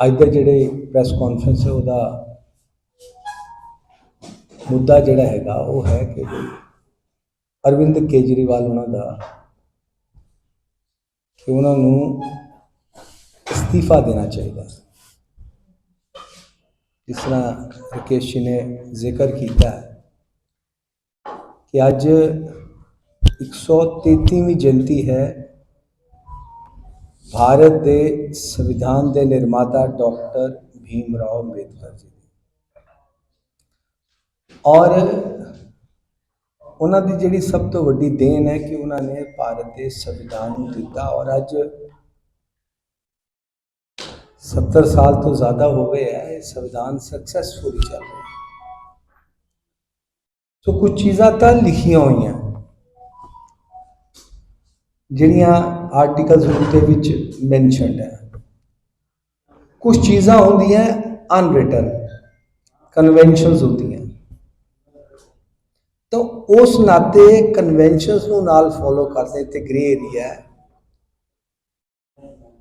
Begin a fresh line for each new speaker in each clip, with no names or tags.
ਅੱਜ ਦੇ ਜਿਹੜੇ ਪ੍ਰੈਸ ਕਾਨਫਰੰਸ ਹੈ, ਉਹਦਾ ਮੁੱਦਾ ਜਿਹੜਾ ਹੈਗਾ, ਉਹ ਹੈ ਕਿ ਅਰਵਿੰਦ ਕੇਜਰੀਵਾਲ ਉਹਨਾਂ ਦਾ ਕਿ ਉਹਨਾਂ ਨੂੰ ਅਸਤੀਫਾ ਦੇਣਾ ਚਾਹੀਦਾ ਜਿਸ ਤਰ੍ਹਾਂ ਰਕੇਸ਼ ਜੀ ਨੇ ਜ਼ਿਕਰ ਕੀਤਾ ਕਿ ਅੱਜ 133ਵੀਂ ਜਯੰਤੀ ਹੈ ਭਾਰਤ ਦੇ ਸੰਵਿਧਾਨ ਦੇ ਨਿਰਮਾਤਾ ਡਾਕਟਰ ਭੀਮ ਰਾਓ ਅੰਬੇਦਕਰ ਜੀ ਦੀ। ਔਰ ਉਹਨਾਂ ਦੀ ਜਿਹੜੀ ਸਭ ਤੋਂ ਵੱਡੀ ਦੇਣ ਹੈ ਕਿ ਉਹਨਾਂ ਨੇ ਭਾਰਤ ਦੇ ਸੰਵਿਧਾਨ ਨੂੰ ਦਿੱਤਾ ਔਰ ਅੱਜ 70 ਸਾਲ ਤੋਂ ਜ਼ਿਆਦਾ ਹੋ ਗਏ ਹੈ, ਇਹ ਸੰਵਿਧਾਨ ਸਕਸੈਸਫੁਲੀ ਚੱਲ ਰਿਹਾ ਸੋ ਕੁਝ ਚੀਜ਼ਾਂ ਤਾਂ ਲਿਖੀਆਂ ਹੋਈਆਂ। ਜਿਹੜੀਆਂ ਆਰਟੀਕਲਸ ਦੇ ਵਿੱਚ ਮੈਂਸ਼ਨਡ ਹੈ। ਕੁਝ ਚੀਜ਼ਾਂ ਹੁੰਦੀਆਂ ਅਨਰਿਟਨ ਕਨਵੈਨਸ਼ਨਸ ਹੁੰਦੀਆਂ। ਤਾਂ ਉਸ ਨਾਤੇ ਕਨਵੈਨਸ਼ਨਸ ਨੂੰ ਨਾਲ ਫੋਲੋ ਕਰਦੇ ਤੇ ਗ੍ਰੇ ਏਰੀਆ ਹੈ।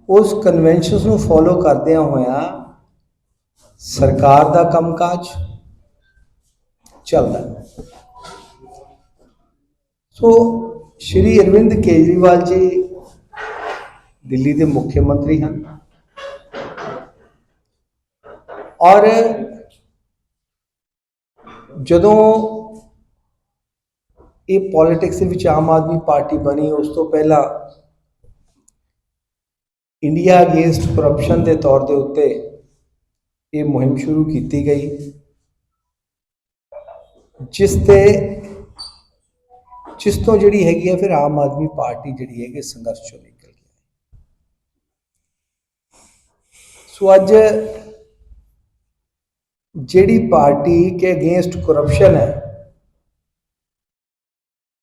ਉਸ ਕਨਵੈਨਸ਼ਨਸ ਨੂੰ ਫੋਲੋ ਕਰਦਿਆਂ ਹੋਇਆਂ ਸਰਕਾਰ ਦਾ ਕੰਮਕਾਜ ਚੱਲਦਾ। ਸੋ ਸ਼੍ਰੀ ਅਰਵਿੰਦ ਕੇਜਰੀਵਾਲ ਜੀ ਦਿੱਲੀ ਦੇ ਮੁੱਖ ਮੰਤਰੀ ਹਨ। ਔਰ ਜਦੋਂ ਇਹ ਪੋਲਿਟਿਕਸ ਵਿੱਚ ਆਮ ਆਦਮੀ ਪਾਰਟੀ ਬਣੀ, ਉਸ ਤੋਂ ਪਹਿਲਾਂ ਇੰਡੀਆ ਅਗੇਂਸਟ ਕਰਪਸ਼ਨ ਦੇ ਤੌਰ ਦੇ ਉੱਤੇ ਇਹ ਮੁਹਿੰਮ ਸ਼ੁਰੂ ਕੀਤੀ ਗਈ, ਜਿਸ ਤੇ ਜਿਸ ਤੋਂ ਜਿਹੜੀ ਹੈਗੀ ਹੈ ਫਿਰ ਆਮ ਆਦਮੀ ਪਾਰਟੀ ਜਿਹੜੀ ਹੈ ਕਿ ਸੰਘਰਸ਼ ਚੋਂ ਨਿਕਲ ਗਈ ਸੋ ਅੱਜ ਜਿਹੜੀ ਪਾਰਟੀ ਕੇ ਅਗੇਂਸਟ ਕਰਪਸ਼ਨ ਹੈ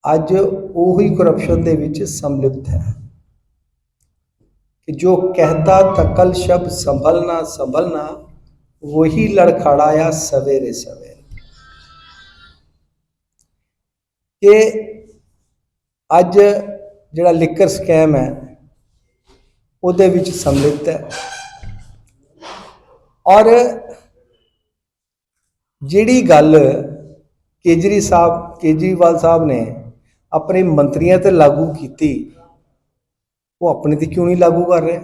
ਅੱਜ ਉਹੀ ਕਰਪਸ਼ਨ ਦੇ ਵਿੱਚ ਸੰਲਿਪਤ ਹੈ कि जो कहता था कल शब्द संभलना संभलना वही लड़खड़ाया सवेरे सवेरे ਕਿ ਅੱਜ ਜਿਹੜਾ ਲਿਕਰ ਸਕੈਮ ਹੈ, ਉਹਦੇ ਵਿੱਚ ਸੰਮਿਲਿਤ ਹੈ। ਔਰ ਜਿਹੜੀ ਗੱਲ ਕੇਜਰੀ ਸਾਹਿਬ, ਕੇਜਰੀਵਾਲ ਸਾਹਿਬ ਨੇ ਆਪਣੇ ਮੰਤਰੀਆਂ ਤੇ ਲਾਗੂ ਕੀਤੀ, ਉਹ ਆਪਣੇ ਤੇ ਕਿਉਂ ਨਹੀਂ ਲਾਗੂ ਕਰ ਰਿਹਾ?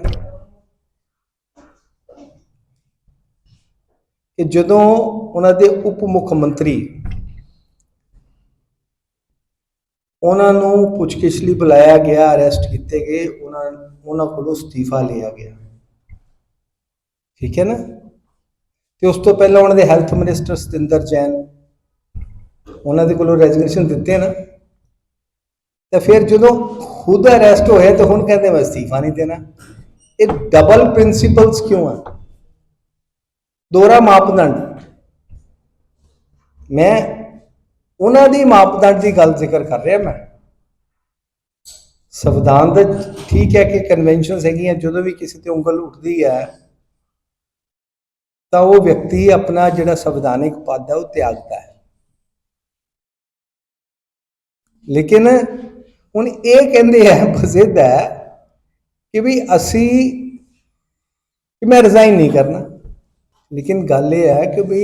ਕਿ ਜਦੋਂ ਉਹਨਾਂ ਦੇ ਉਪ ਮੁੱਖ ਮੰਤਰੀ ਉਹਨਾਂ ਨੂੰ ਪੁੱਛਗਿੱਛ ਲਈ ਬੁਲਾਇਆ ਗਿਆ ਅਰੈਸਟ ਕੀਤੇ ਗਏ, ਉਹਨਾਂ ਉਹਨਾਂ ਕੋਲੋਂ ਅਸਤੀਫਾ ਲਿਆ ਗਿਆ। ਠੀਕ ਹੈ ਨਾ? ਤੇ ਉਸ ਤੋਂ ਪਹਿਲਾਂ ਉਹਨਾਂ ਦੇ ਹੈਲਥ ਮਿਨਿਸਟਰ ਸਤਿੰਦਰ ਜੈਨ, ਉਹਨਾਂ ਦੇ ਕੋਲੋਂ ਰੈਜ਼ਿਗਨੇਸ਼ਨ ਦਿੱਤੇ ਨਾ। ਤਾਂ ਫਿਰ ਜਦੋਂ ਖੁਦ ਅਰੈਸਟ ਹੋਏ ਤਾਂ ਹੁਣ ਕਹਿੰਦੇ ਮੈਂ ਅਸਤੀਫਾ ਨਹੀਂ ਦੇਣਾ। ਇਹ ਡਬਲ ਪ੍ਰਿੰਸੀਪਲਸ ਕਿਉਂ ਆ? ਦੋਹਰਾ ਮਾਪਦੰਡ। ਮੈਂ ਉਹਨਾਂ ਦੀ ਮਾਪਦੰਡ ਦੀ ਗੱਲ ਜ਼ਿਕਰ ਕਰ ਰਿਹਾ ਮੈਂ। ਸੰਵਿਧਾਨ ਦਾ ਠੀਕ ਹੈ ਕਿ ਕਨਵੈਨਸ਼ਨਸ ਹੈਗੀਆਂ, ਜਦੋਂ ਵੀ ਕਿਸੇ ਤੇ ਉਂਗਲ ਉੱਠਦੀ ਹੈ, ਤਾਂ ਉਹ ਵਿਅਕਤੀ ਆਪਣਾ ਜਿਹੜਾ ਸੰਵਿਧਾਨਿਕ ਪਦ ਹੈ, ਉਹ ਤਿਆਗਦਾ ਹੈ। ਲੇਕਿਨ ਹੁਣ ਇਹ ਕਹਿੰਦੇ ਆ, ਪ੍ਰਸਿੱਧ ਹੈ ਕਿ ਵੀ ਅਸੀਂ, ਕਿ ਮੈਂ ਰਿਜ਼ਾਈਨ ਨਹੀਂ ਕਰਨਾ। ਲੇਕਿਨ ਗੱਲ ਇਹ ਹੈ ਕਿ ਵੀ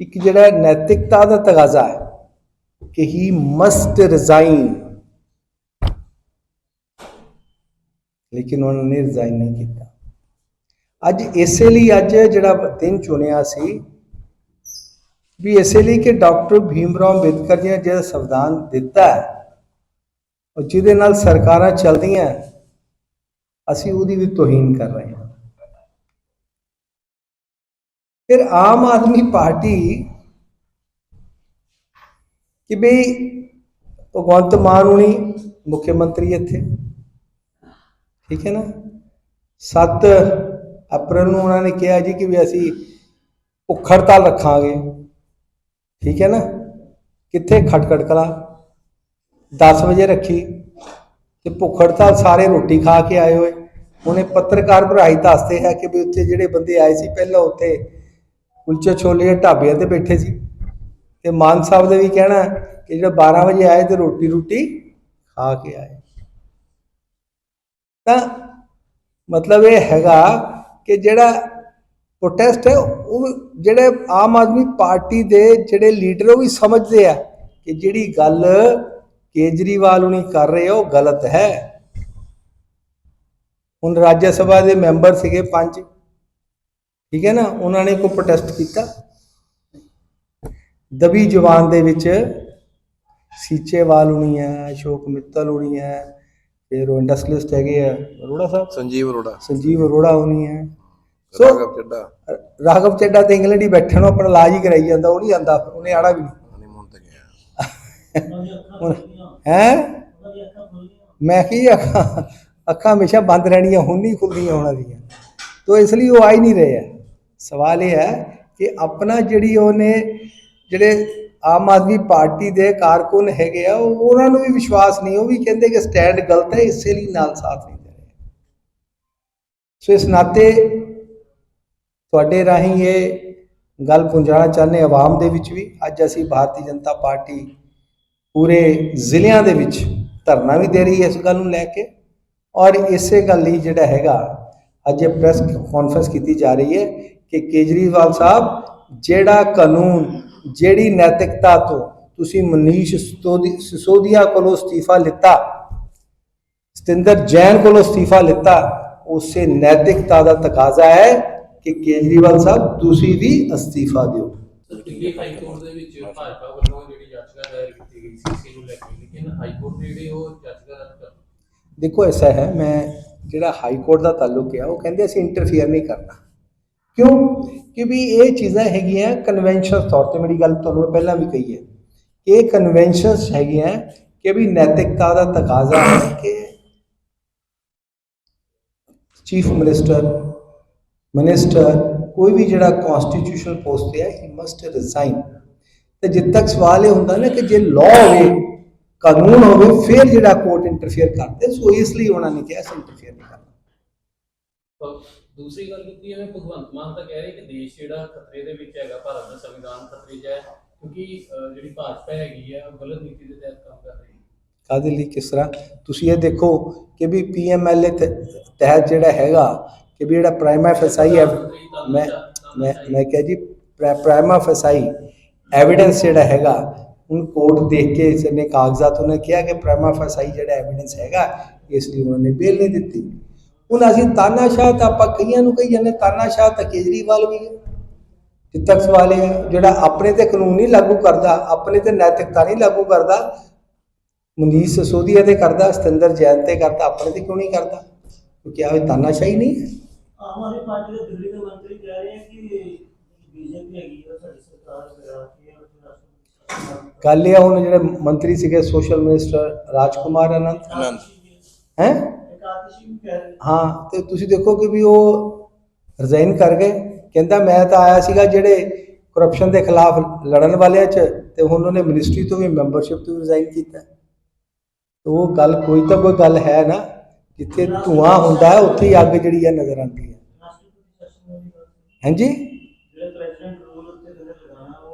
ਇੱਕ ਜਿਹੜਾ ਨੈਤਿਕਤਾ ਦਾ ਤਗਾਜ਼ਾ ਹੈ ਕਿ ਹੀ ਮਸਟ ਰਿਜ਼ਾਈਨ ਲੇਕਿਨ ਉਹਨਾਂ ਨੇ ਰਿਜ਼ਾਈਨ ਨਹੀਂ ਕੀਤਾ। ਅੱਜ ਇਸੇ ਲਈ ਅੱਜ ਜਿਹੜਾ ਦਿਨ ਚੁਣਿਆ ਸੀ ਵੀ ਇਸੇ ਲਈ ਕਿ ਡਾਕਟਰ ਭੀਮ ਰਾਓ ਅੰਬੇਦਕਰ ਜੀ ਨੇ ਜਿਹੜਾ ਸੰਵਿਧਾਨ ਦਿੱਤਾ ਹੈ ਔਰ ਜਿਹਦੇ ਨਾਲ ਸਰਕਾਰਾਂ ਚੱਲਦੀਆਂ, ਅਸੀਂ ਉਹਦੀ ਵੀ ਤੋਹੀਨ ਕਰ ਰਹੇ ਹਾਂ। ਫਿਰ ਆਮ ਆਦਮੀ ਪਾਰਟੀ ਕਿ ਬਈ ਭਗਵੰਤ ਮਾਨ ਹੁਣੀ ਮੁੱਖ ਮੰਤਰੀ ਇੱਥੇ? ਠੀਕ ਹੈ ਨਾ? 7 ਅਪ੍ਰੈਲ ਨੂੰ ਉਹਨਾਂ ਨੇ ਕਿਹਾ ਜੀ ਕਿ ਵੀ ਅਸੀਂ ਭੁੱਖ ਹੜਤਾਲ ਰੱਖਾਂਗੇ। ਠੀਕ ਹੈ ਨਾ? ਕਿੱਥੇ? ਖਟਕੜ ਕਲਾ। 10 ਵਜੇ ਰੱਖੀ ਤੇ ਭੁੱਖ ਹੜਤਾਲ ਸਾਰੇ ਰੋਟੀ ਖਾ ਕੇ ਆਏ ਹੋਏ। ਉਹਨੇ ਪੱਤਰਕਾਰ ਭਰਾਈ ਦੱਸਦੇ ਹੈ ਕਿ ਵੀ ਉੱਥੇ ਜਿਹੜੇ ਬੰਦੇ ਆਏ ਸੀ ਪਹਿਲਾਂ ਉੱਥੇ ਕੁਲਚੇ ਛੋਲੇ ਢਾਬਿਆਂ ਤੇ ਬੈਠੇ ਸੀ। ਤੇ ਮਾਨ ਸਾਹਿਬ ਦੇ ਵੀ ਕਹਿਣਾ ਕਿ ਜਿਹੜਾ 12 ਵਜੇ ਆਏ ਤੇ ਰੋਟੀ ਰੋਟੀ ਖਾ ਕੇ ਆਏ। ਤਾਂ ਮਤਲਬ ਇਹ ਹੈਗਾ ਕਿ ਜਿਹੜਾ ਪ੍ਰੋਟੈਸਟ ਹੈ, ਉਹ ਜਿਹੜੇ ਆਮ ਆਦਮੀ ਪਾਰਟੀ ਦੇ ਜਿਹੜੇ ਲੀਡਰ ਉਹ ਵੀ ਸਮਝਦੇ ਆ ਕਿ ਜਿਹੜੀ ਗੱਲ ਕੇਜਰੀਵਾਲ ਹੁਣੀ ਕਰ ਰਹੇ ਉਹ ਗਲਤ ਹੈ। ਹੁਣ ਰਾਜ ਸਭਾ ਦੇ ਮੈਂਬਰ ਸੀਗੇ ਪੰਜ ਠੀਕ ਹੈ ਨਾ? ਉਹਨਾਂ ਨੇ ਕੋਈ ਪ੍ਰੋਟੈਸਟ ਕੀਤਾ? ਦਬੀ ਜਵਾਨ ਦੇ ਵਿੱਚ ਸੀਚੇਵਾਲ ਹੁਣੀ ਹੈ ਅਸ਼ੋਕ ਮਿੱਤਲ ਹੁਣੀ ਹੈ ਫਿਰ ਉਹ ਇੰਡਸਟਰੀਲਿਸਟ ਹੈਗੇ ਆ। ਅਰੋੜਾ ਸਾਹਿਬ?
ਸੰਜੀਵ ਅਰੋੜਾ।
ਸੰਜੀਵ ਅਰੋੜਾ ਹੁਣੀ ਹੈ। ਸੋ
ਰਾਘਵ ਚੱਡਾ
ਰਾਘਵ ਚੱਡਾ ਤੇ ਇੰਗਲੈਂਡ ਹੀ ਬੈਠਾ ਨੂੰ ਆਪਣਾ ਇਲਾਜ ਹੀ ਕਰਾਈ ਜਾਂਦਾ ਉਹ ਨਹੀਂ ਆਂਦਾ ਉਹਨੇ ਆੜਾ ਵੀ ਨਹੀਂ।
ਤੇ ਗਿਆ।
ਹੈ? ਮੈਂ ਕੀ ਅੱਖਾਂ ਅੱਖਾਂ ਹਮੇਸ਼ਾ ਬੰਦ ਰਹਿਣੀਆਂ ਹੁਣ ਨਹੀਂ ਖੁੱਲਦੀਆਂ ਉਹਨਾਂ ਦੀਆਂ। ਤੋ ਇਸ ਲਈ ਉਹ ਆ ਹੀ ਨਹੀਂ ਰਹੇ ਹੈ ਸਵਾਲ ਇਹ ਹੈ ਕਿ ਆਪਣਾ ਜਿਹੜੀ ਉਹਨੇ ਜਿਹੜੇ ਆਮ ਆਦਮੀ ਪਾਰਟੀ ਦੇ ਕਾਰਕੁਨ ਹੈਗੇ ਆ, ਉਹ ਉਹਨਾਂ ਨੂੰ ਵੀ ਵਿਸ਼ਵਾਸ ਨਹੀਂ, ਉਹ ਵੀ ਕਹਿੰਦੇ ਕਿ ਸਟੈਂਡ ਗਲਤ ਹੈ, ਇਸੇ ਲਈ ਨਾਲ ਸਾਥ ਨਹੀਂ ਦੇ ਰਹੇ। ਸੋ ਇਸ ਨਾਤੇ ਤੁਹਾਡੇ ਰਾਹੀਂ ਇਹ ਗੱਲ ਪਹੁੰਚਾਉਣਾ ਚਾਹੁੰਦੇ ਆਵਾਮ ਦੇ ਵਿੱਚ ਵੀ। ਅੱਜ ਅਸੀਂ ਭਾਰਤੀ ਜਨਤਾ ਪਾਰਟੀ ਪੂਰੇ ਜ਼ਿਲ੍ਹਿਆਂ ਦੇ ਵਿੱਚ ਧਰਨਾ ਵੀ ਦੇ ਰਹੀ ਹੈ ਇਸ ਗੱਲ ਨੂੰ ਲੈ ਕੇ। ਔਰ ਇਸੇ ਗੱਲ ਲਈ ਜਿਹੜਾ ਹੈਗਾ, ਅੱਜ ਇਹ ਪ੍ਰੈਸ ਕਾਨਫਰੰਸ ਕੀਤੀ ਜਾ ਰਹੀ ਹੈ ਕਿ ਕੇਜਰੀਵਾਲ ਸਾਹਿਬ ਜਿਹੜਾ ਕਾਨੂੰਨ ਜਿਹੜੀ ਨੈਤਿਕਤਾ ਤੋਂ ਤੁਸੀਂ ਮਨੀਸ਼ ਸਿਸੋਦੀ- ਸਿਸੋਦੀਆ ਕੋਲੋਂ ਅਸਤੀਫਾ ਲਿੱਤਾ ਸਤਿੰਦਰ ਜੈਨ ਕੋਲੋਂ ਅਸਤੀਫਾ ਲਿੱਤਾ ਉਸੇ ਨੈਤਿਕਤਾ ਦਾ ਤਕਾਜ਼ਾ ਹੈ ਕਿ ਕੇਜਰੀਵਾਲ ਸਾਹਿਬ ਤੁਸੀਂ ਵੀ ਅਸਤੀਫਾ ਦਿਓ
ਦਿੱਲੀ ਹਾਈ ਕੋਰਟ ਦੇ ਵਿੱਚ ਭਾਜਪਾ ਵੱਲੋਂ ਜਿਹੜੀ ਯਾਚਕਾ ਦਾਇਰ ਕੀਤੀ ਗਈ ਸੀ ਸੀ ਨੂੰ ਲੈ ਕੇ ਲੇਕਿਨ ਹਾਈ ਕੋਰਟ ਨੇ ਜਿਹੜੀ ਉਹ ਯਾਚਕਾ ਰੱਦ ਕਰ ਦਿੱਤੀ।
ਦੇਖੋ ਐਸਾ ਹੈ ਮੈਂ ਜਿਹੜਾ ਹਾਈ ਕੋਰਟ ਦਾ ਤਾਲੁਕ ਹੈ ਉਹ ਕਹਿੰਦੇ ਅਸੀਂ ਇੰਟਰਫੀਅਰ ਨਹੀਂ ਕਰਨਾ ਕਿਉਂ? ਕਿ ਇਹ ਚੀਜ਼ਾਂ ਹੈਗੀਆਂ ਕਨਵੈਨਸ਼ਨ ਤੌਰ ਤੇ, ਮੇਰੀ ਗੱਲ ਤੁਹਾਨੂੰ ਮੈਂ ਪਹਿਲਾਂ ਵੀ ਕਹੀ ਹੈ। ਇਹ ਕਨਵੈਨਸ਼ਨਸ ਹੈਗੀਆਂ ਕਿ ਵੀ ਨੈਤਿਕਤਾ ਦਾ ਤਕਾਜ਼ਾ ਹੈ ਕਿ ਚੀਫ ਮਿਨਿਸਟਰ ਮਿਨਿਸਟਰ ਕੋਈ ਵੀ ਜਿਹੜਾ ਕਨਸਟੀਟਿਊਸ਼ਨਲ ਪੋਸਟ ਤੇ ਹੈ ਹੀ ਮਸਟ ਰਿਜ਼ਾਈਨ ਤੇ ਜਿੱਦ ਤੱਕ ਸਵਾਲ ਇਹ ਹੁੰਦਾ ਨਾ ਕਿ ਜੇ ਲਾਅ ਹੋਵੇ, ਕਾਨੂੰਨ ਹੋਵੇ, ਫਿਰ ਜਿਹੜਾ ਕੋਰਟ ਇੰਟਰਫੇਅਰ ਕਰਦੇ, ਸੋ ਇਸ ਲਈ ਉਹਨਾਂ ਨੇ ਕਿਹਾ ਸੀ ਇੰਟਰਫੇਅਰ ਨਹੀਂ ਕਰਨਾ।
ਦੂਸਰੀ ਗੱਲ ਕੀਤੀ ਹੈ, ਭਗਵੰਤ ਮਾਨ ਤਾਂ ਕਹਿ ਰਹੇ ਕਿ ਦੇਸ਼ ਜਿਹੜਾ ਖਤਰੇ ਦੇ ਵਿੱਚ ਹੈਗਾ, ਭਾਰਤ ਦਾ ਸੰਵਿਧਾਨ ਖਤਰੇ 'ਚ ਹੈ, ਕਿਉਂਕਿ ਜਿਹੜੀ ਭਾਜਪਾ ਹੈਗੀ ਹੈ, ਉਹ ਗਲਤ ਨੀਤੀ ਦੇ ਤਹਿਤ ਕੰਮ ਕਰ ਰਹੀ ਹੈ।
ਕਾਦੇ ਲਈ, ਕਿਸ ਤਰ੍ਹਾਂ? ਤੁਸੀਂ ਇਹ ਦੇਖੋ ਕਿ ਵੀ ਪੀਐਮਐਲਏ ਤਹਿਤ ਜਿਹੜਾ ਹੈਗਾ, ਕਿ ਵੀ ਜਿਹੜਾ ਪ੍ਰਾਈਮਾ ਫਸਾਈ ਹੈ, ਮੈਂ ਮੈਂ ਮੈਂ ਕਿਹਾ ਜੀ ਪ੍ਰਾਈਮਾ ਫਸਾਈ ਐਵੀਡੈਂਸ ਜਿਹੜਾ ਹੈਗਾ ਹੁਣ ਕੋਰਟ ਦੇਖ ਕੇ ਇਸ ਕਾਗਜ਼ਾਤ, ਉਹਨੇ ਕਿਹਾ ਕਿ ਪ੍ਰਾਈਮਾ ਫਸਾਈ ਜਿਹੜਾ ਐਵੀਡੈਂਸ ਹੈਗਾ, ਇਸ ਲਈ ਉਹਨਾਂ ਨੇ ਬੇਲ ਨਹੀਂ ਦਿੱਤੀ। ਹੁਣ ਅਸੀਂ ਤਾਨਾਸ਼ਾਹ ਤਾਂ ਆਪਾਂ ਕਈਆਂ ਨੂੰ ਕਹੀ ਜਾਂਦੇ ਤਾਨਾਸ਼ਾਹ ਤਾਂ ਕੇਜਰੀਵਾਲ ਵੀ ਹੈ। ਜਿੱਦ ਤੱਕ ਸਵਾਲ ਇਹ ਹੈ ਜਿਹੜਾ ਆਪਣੇ ਤੇ ਕਾਨੂੰਨ ਨਹੀਂ ਲਾਗੂ ਕਰਦਾ ਆਪਣੇ ਤੇ ਨੈਤਿਕਤਾ ਨਹੀਂ ਲਾਗੂ ਕਰਦਾ ਮਨੀਸ਼ ਸਿਸੋਦੀਆ ਤੇ ਕਰਦਾ ਸਤਿੰਦਰ ਜੈਨ ਤੇ ਕਰਦਾ ਆਪਣੇ ਤੇ ਕਿਉਂ ਨਹੀਂ ਕਰਦਾ? ਕਿਉਂਕਿ ਆਹ ਤਾਨਾਸ਼ਾਹੀ ਨਹੀਂ ਹੈ।
ਆਮ ਆਦਮੀ ਪਾਰਟੀ ਦੇ ਦਿੱਲੀ ਦੇ ਮੰਤਰੀ ਕਹਿ ਰਹੇ ਆ ਕਿ ਬੀਜੇਪੀ ਹੈਗੀ ਆ ਸਾਡੀ ਸਰਕਾਰ ਕਰਾ ਕੇ
ਗੱਲ ਇਹ ਆ ਹੁਣ ਜਿਹੜੇ ਮੰਤਰੀ ਸੀਗੇ ਸੋਸ਼ਲ ਮਿਨਿਸਟਰ ਰਾਜਕੁਮਾਰ ਅਨੰਤ।
ਆਨੰਦ
ਹੈ? ਹਾਂ ਤੇ ਤੁਸੀਂ ਦੇਖੋ ਕਿ ਵੀ ਉਹ ਰਿਜ਼ਾਈਨ ਕਰ ਗਏ। ਕਹਿੰਦਾ ਮੈਂ ਤਾਂ ਆਇਆ ਸੀਗਾ ਜਿਹੜੇ ਕਰਪਸ਼ਨ ਦੇ ਖਿਲਾਫ ਲੜਨ ਵਾਲਿਆਂ 'ਚ ਤੇ ਹੁਣ ਉਹਨੇ ਮਿਨਿਸਟਰੀ ਤੋਂ ਵੀ ਮੈਂਬਰਸ਼ਿਪ ਤੋਂ ਰਿਜ਼ਾਈਨ ਕੀਤਾ। ਤੇ ਉਹ ਗੱਲ ਕੋਈ ਤਾਂ ਕੋਈ ਗੱਲ ਹੈ ਨਾ ਜਿੱਥੇ ਧੂਆਂ ਹੁੰਦਾ ਹੈ ਉੱਥੇ ਹੀ ਅੱਗ ਜਿਹੜੀ ਹੈ ਨਜ਼ਰ ਆਉਂਦੀ ਹੈ। ਹਾਂਜੀ?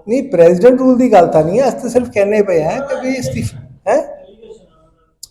ਨਹੀਂ ਪ੍ਰੈਜ਼ੀਡੈਂਟ ਰੂਲ ਦੀ ਗੱਲ ਤਾਂ ਨਹੀਂ ਹੈ ਅਸੀਂ ਤਾਂ ਸਿਰਫ ਕਹਿੰਦੇ ਪਏ ਹਾਂ ਕਿ ਵੀ ਇਸਤੀਫਾ ਹੈ
ਐਲੀਗੇਸ਼ਨ ਆ ਉਹਨਾਂ ਦਾ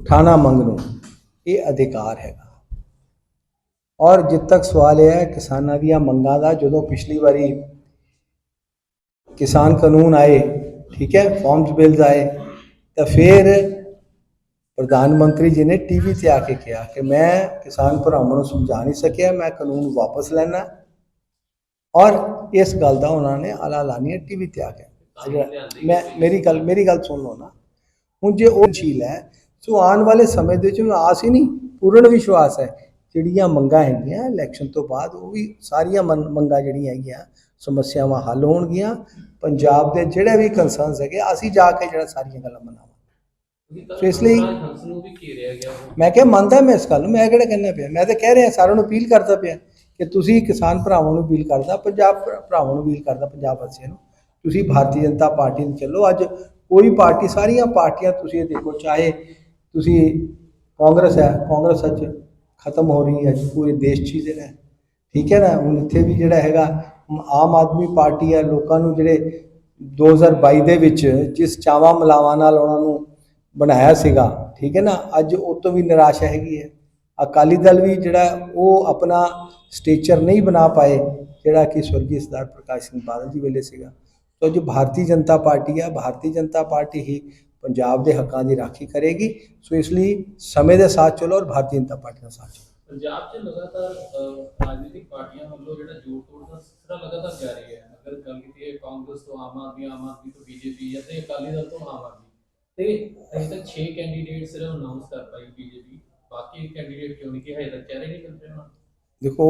ਉਠਾਣਾ ਮੰਗ ਨੂੰ ਇਹ ਅਧਿਕਾਰ ਹੈਗਾ। ਔਰ ਜਿਦ ਤੱਕ ਸਵਾਲ ਇਹ ਹੈ ਕਿਸਾਨਾਂ ਦੀਆਂ ਮੰਗਾਂ ਦਾ ਜਦੋਂ ਪਿਛਲੀ ਵਾਰੀ ਕਿਸਾਨ ਕਾਨੂੰਨ ਆਏ ਠੀਕ ਹੈ ਫਾਰਮਸ ਬਿਲਸ ਆਏ ਤਾਂ ਫਿਰ ਪ੍ਰਧਾਨ ਮੰਤਰੀ ਜੀ ਨੇ ਟੀਵੀ ਤੇ ਆ ਕੇ ਕਿਹਾ ਕਿ ਮੈਂ ਕਿਸਾਨ ਭਰਾਵਾਂ ਨੂੰ ਸਮਝਾ ਨਹੀਂ ਸਕਿਆ ਮੈਂ ਕਾਨੂੰਨ ਵਾਪਸ ਲੈਣਾ। ਔਰ ਇਸ ਗੱਲ ਦਾ ਉਹਨਾਂ ਨੇ ਆਲਾ ਲਾਨੀਆ ਟੀਵੀ ਤੇ ਆ ਕੇ ਮੈਂ ਮੇਰੀ ਗੱਲ ਮੇਰੀ ਗੱਲ ਸੁਣ ਲਓ ਨਾ। ਹੁਣ ਜੇ ਉਹ ਝੀਲ ਹੈ ਸੋ ਆਉਣ ਵਾਲੇ ਸਮੇਂ ਦੇ ਵਿੱਚ ਮੈਨੂੰ ਆਸ ਹੀ ਨਹੀਂ ਪੂਰਨ ਵਿਸ਼ਵਾਸ ਹੈ। ਜਿਹੜੀਆਂ ਮੰਗਾਂ ਹੈਗੀਆਂ ਇਲੈਕਸ਼ਨ ਤੋਂ ਬਾਅਦ ਉਹ ਵੀ ਸਾਰੀਆਂ ਮੰਗਾਂ ਜਿਹੜੀਆਂ ਹੈਗੀਆਂ ਸਮੱਸਿਆਵਾਂ ਹੱਲ ਹੋਣਗੀਆਂ। ਪੰਜਾਬ ਦੇ ਜਿਹੜੇ ਵੀ ਕੰਸਰਨਸ ਹੈਗੇ ਅਸੀਂ ਜਾ ਕੇ ਜਿਹੜਾ ਸਾਰੀਆਂ ਗੱਲਾਂ ਮਨਾਵਾਂਗੇ। ਸੋ ਇਸ ਲਈ- ਮੈਂ ਕਿਹਾ ਮੰਨਦਾ ਮੈਂ ਇਸ ਗੱਲ ਨੂੰ ਮੈਂ ਕਿਹੜਾ ਕਹਿਣਾ ਪਿਆ? ਮੈਂ ਤਾਂ ਕਹਿ ਰਿਹਾ ਸਾਰਿਆਂ ਨੂੰ ਅਪੀਲ ਕਰਦਾ ਪਿਆ ਕਿ ਤੁਸੀਂ ਕਿਸਾਨ ਭਰਾਵਾਂ ਨੂੰ ਅਪੀਲ ਕਰਦਾ ਪੰਜਾਬ ਭਰਾ- ਭਰਾਵਾਂ ਨੂੰ ਅਪੀਲ ਕਰਦਾ ਪੰਜਾਬ ਵਾਸੀਆਂ ਨੂੰ ਤੁਸੀਂ ਭਾਰਤੀ ਜਨਤਾ ਪਾਰਟੀ ਨੂੰ ਚੱਲੋ। ਅੱਜ ਕੋਈ ਪਾਰਟੀ ਸਾਰੀਆਂ ਪਾਰਟੀਆਂ ਤੁਸੀਂ ਇਹ ਦੇਖੋ ਚਾਹੇ ਤੁਸੀਂ ਕਾਂਗਰਸ ਹੈ, ਕਾਂਗਰਸ ਅੱਜ ਖਤਮ ਹੋ ਰਹੀ ਹੈ, ਅੱਜ ਪੂਰੇ ਦੇਸ਼ 'ਚ ਹੀ। ਜਿਹੜਾ ਠੀਕ ਹੈ ਨਾ? ਹੁਣ ਇੱਥੇ ਵੀ ਜਿਹੜਾ ਹੈਗਾ ਆਮ ਆਦਮੀ ਪਾਰਟੀ ਹੈ, ਲੋਕਾਂ ਨੂੰ ਜਿਹੜੇ 2022 ਦੇ ਵਿੱਚ ਜਿਸ ਚਾਵਾਂ ਮਲਾਵਾਂ ਨਾਲ ਉਹਨਾਂ ਨੂੰ ਬਣਾਇਆ ਸੀਗਾ, ਠੀਕ ਹੈ ਨਾ? ਅੱਜ ਉਹ ਤੋਂ ਵੀ ਨਿਰਾਸ਼ਾ ਹੈਗੀ ਹੈ। ਅਕਾਲੀ ਦਲ ਵੀ ਜਿਹੜਾ ਉਹ ਆਪਣਾ ਸਟੇਚਰ ਨਹੀਂ ਬਣਾ ਪਾਏ, ਜਿਹੜਾ ਕਿ ਸਵਰਗੀ ਸਰਦਾਰ ਪ੍ਰਕਾਸ਼ ਸਿੰਘ ਬਾਦਲ ਜੀ ਵੇਲੇ ਸੀਗਾ। ਤੋ ਜੋ ਭਾਰਤੀ ਜਨਤਾ ਪਾਰਟੀ ਆ ਭਾਰਤੀ ਜਨਤਾ ਪਾਰਟੀ ਹੀ ਪੰਜਾਬ ਦੇ ਹੱਕਾਂ ਦੀ ਰਾਖੀ ਕਰੇਗੀ। ਸੋ ਇਸ ਲਈ ਸਮੇਂ ਦੇ ਸਾਥ ਚਲੋ ਔਰ ਭਾਰਤੀ ਜਨਤਾ ਪਾਰਟੀ ਦਾ ਸਾਥ ਚਲੋ।
ਪੰਜਾਬ 'ਚ ਲਗਾਤਾਰ ਰਾਜਨੀਤਿਕ ਪਾਰਟੀਆਂ ਵੱਲੋਂ ਜਿਹੜਾ ਜੋੜ ਤੋੜ ਦਾ ਸਿਲਸਿਲਾ ਲਗਾਤਾਰ ਜਾਰੀ ਹੈ। ਅਗਰ ਗੱਲ ਕੀਤੀ ਹੈ ਕਾਂਗਰਸ ਤੋਂ ਆਮ ਆਦਮੀ ਆਮ ਆਦਮੀ ਤੋਂ ਬੀਜੇਪੀ ਅਤੇ ਅਕਾਲੀ ਦਲ ਤੋਂ ਆਮ ਆਦਮੀ ਤੇ ਅਜੇ ਤੱਕ 6 ਕੈਂਡੀਡੇਟ ਸਿਰਫ ਅਨਾਉਂਸ ਕਰ ਪਾਈ ਬੀਜੇਪੀ। ਬਾਕੀ ਕੈਂਡੀਡੇਟ ਕਿਉਂ ਨਹੀਂ ਕਿ ਹਜੇ ਤੱਕ ਚਿਹਰੇ ਨਹੀਂ ਨੂੰ।
ਦੇਖੋ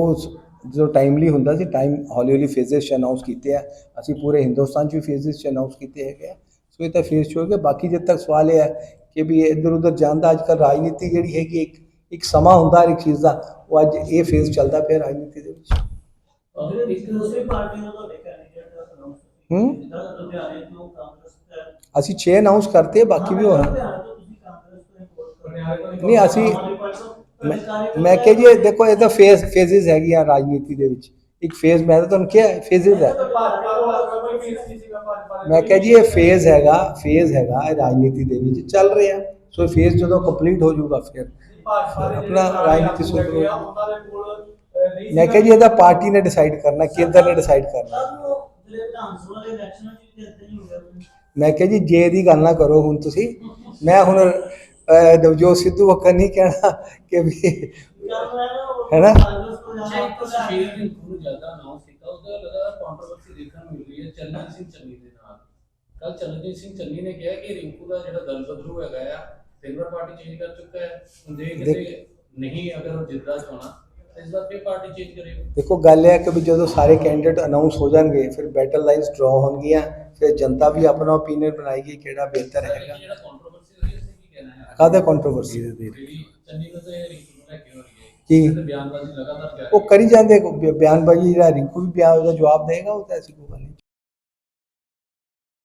ਜਦੋਂ ਟਾਈਮਲੀ ਹੁੰਦਾ ਸੀ ਟਾਈਮ ਹੌਲੀ ਹੌਲੀ ਫੇਜ਼ਸ 'ਚ ਅਨਾਉਂਸ ਕੀਤੇ ਆ। ਅਸੀਂ ਪੂਰੇ ਹਿੰਦੁਸਤਾਨ 'ਚ ਵੀ ਫੇਜ਼ਸ 'ਚ ਅਨਾਉਂਸ ਕੀਤੇ ਹੈਗੇ ਆ। ਸੋ ਇਹ ਤਾਂ ਹੋ ਗਿਆ। ਬਾਕੀ ਜਦ ਤੱਕ ਸਵਾਲ ਇਹ ਹੈ ਕਿ ਵੀ ਇੱਧਰ ਉੱਧਰ ਜਾਂਦਾ ਅੱਜ ਕੱਲ੍ਹ ਰਾਜਨੀਤੀ ਜਿਹੜੀ ਹੈਗੀ ਇੱਕ ਇੱਕ ਸਮਾਂ ਹੁੰਦਾ ਹਰ ਇੱਕ ਚੀਜ਼ ਦਾ ਉਹ ਅੱਜ ਇਹ ਫੇਜ਼ ਚੱਲਦਾ ਪਿਆ ਰਾਜਨੀਤੀ ਦੇ ਵਿੱਚ। ਅਸੀਂ 6 ਅਨਾਉਂਸ ਕਰਤੇ ਬਾਕੀ ਵੀ ਹੋਣਾ। ਨਹੀਂ, ਅਸੀਂ- ਮੈਂ ਕਿਹਾ ਜੀ ਦੇਖੋ ਇਹ ਤਾਂ ਫੇਜ਼ ਫੇਜ਼ਸ ਹੈਗੀਆਂ ਰਾਜਨੀਤੀ ਦੇ ਵਿੱਚ। ਇੱਕ ਫੇਜ਼ ਮੈਂ ਤਾਂ ਤੁਹਾਨੂੰ ਕਿਹਾ ਫੇਜ਼ਸ ਹੈ। ਮੈਂ ਕਿਹਾ ਜੀ ਇਹ ਫੇਜ਼ ਹੈਗਾ ਫੇਜ਼ ਹੈਗਾ ਇਹ ਰਾਜਨੀਤੀ ਦੇ ਵਿੱਚ ਚੱਲ ਰਿਹਾ ਸੋ ਫੇਜ਼ ਜਦੋਂ ਕੰਪਲੀਟ ਹੋ ਜਾਊਗਾ ਫਿਰ ਆਪਣਾ ਰਾਜਨੀਤੀ ਕਰੋ। ਮੈਂ ਕਿਹਾ ਜੀ ਇਹਦਾ ਪਾਰਟੀ ਨੇ ਡਿਸਾਈਡ ਕਰਨਾ ਕੇਂਦਰ ਨੇ ਡਿਸਾਈਡ ਕਰਨਾ ਮੈਂ ਕਿਹਾ ਜੀ ਜੇ ਦੀ ਗੱਲ ਨਾ ਕਰੋ ਹੁਣ ਤੁਸੀਂ ਮੈਂ ਹੁਣ ਨਵਜੋਤ ਸਿੱਧੂ ਵਕਰ ਨਹੀਂ ਕਹਿਣਾ ਕਿ ਵੀ ਹੈਨਾ?
ਅੱਛਾ ਇੱਕ ਸੁਸ਼ੀਲ ਰਿੰਕੂ ਨੂੰ ਜ਼ਿਆਦਾ ਅਨਾਉਂਸ ਕੀਤਾ ਉਹਦਾ ਲਗਾਤਾਰ ਕੰਟਰੋਵਰਸੀ ਦੇਖਣ ਨੂੰ ਮਿਲ ਰਹੀ ਹੈ ਚਰਨਜੀਤ ਸਿੰਘ ਚੰਨੀ ਦੇ ਨਾਲ ਕੱਲ ਚਰਨਜੀਤ ਸਿੰਘ ਚੰਨੀ ਨੇ ਕਿਹਾ ਕਿ ਰਿੰਕੂ ਦਾ ਜਿਹੜਾ ਦਲ ਬਦਲੂ ਹੈਗਾ ਆ ਤਿੰਨ ਵਾਰ ਪਾਰਟੀ ਚੇਂਜ ਕਰ ਚੁੱਕਾ ਹੈ ਹੁਣ ਜੇ ਕਿਤੇ ਨਹੀਂ ਅਗਰ ਉਹ ਜਿੱਦਾਂ ਚਾਹਣਾ ਤਾਂ ਇਸ ਵਾਰ ਫਿਰ ਪਾਰਟੀ ਚੇਂਜ ਕਰੇਗਾ
ਦੇਖੋ ਗੱਲ ਇਹ ਹੈ ਕਿ ਵੀ ਜਦੋਂ ਸਾਰੇ ਕੈਂਡੀਡੇਟ ਅਨਾਉਂਸ ਹੋ ਜਾਣਗੇ ਫਿਰ ਬੈਟਲ ਲਾਈਨਸ ਡਰਾ ਹੋਣਗੀਆਂ ਫਿਰ ਜਨਤਾ ਵੀ ਆਪਣਾ ਓਪੀਨੀਅਨ ਬਣਾਏਗੀ ਕਿਹੜਾ ਬਿਹਤਰ ਹੈਗਾ
ਜਿਹੜਾ ਕੰਟਰੋਵਰਸੀ ਹੋਈ ਉਸ ਤੇ ਕੀ ਕਹਿਣਾ ਹੈ
ਕਾਹਦਾ ਕੰਟਰੋਵਰਸੀ
ਕੇ ਬਿਆਨਬਾਜ਼ੀ ਲਗਾਤਾਰ
ਉਹ ਕਰੀ ਜਾਂਦੇ ਬਿਆਨਬਾਜ਼ੀ ਜਿਹੜਾ ਰਿੰਕੂ ਵੀ ਬਿਆਨ ਉਹਦਾ ਜਵਾਬ ਦੇਗਾ ਉਹ ਤਾਂ ਐਸੀ ਕੋਈ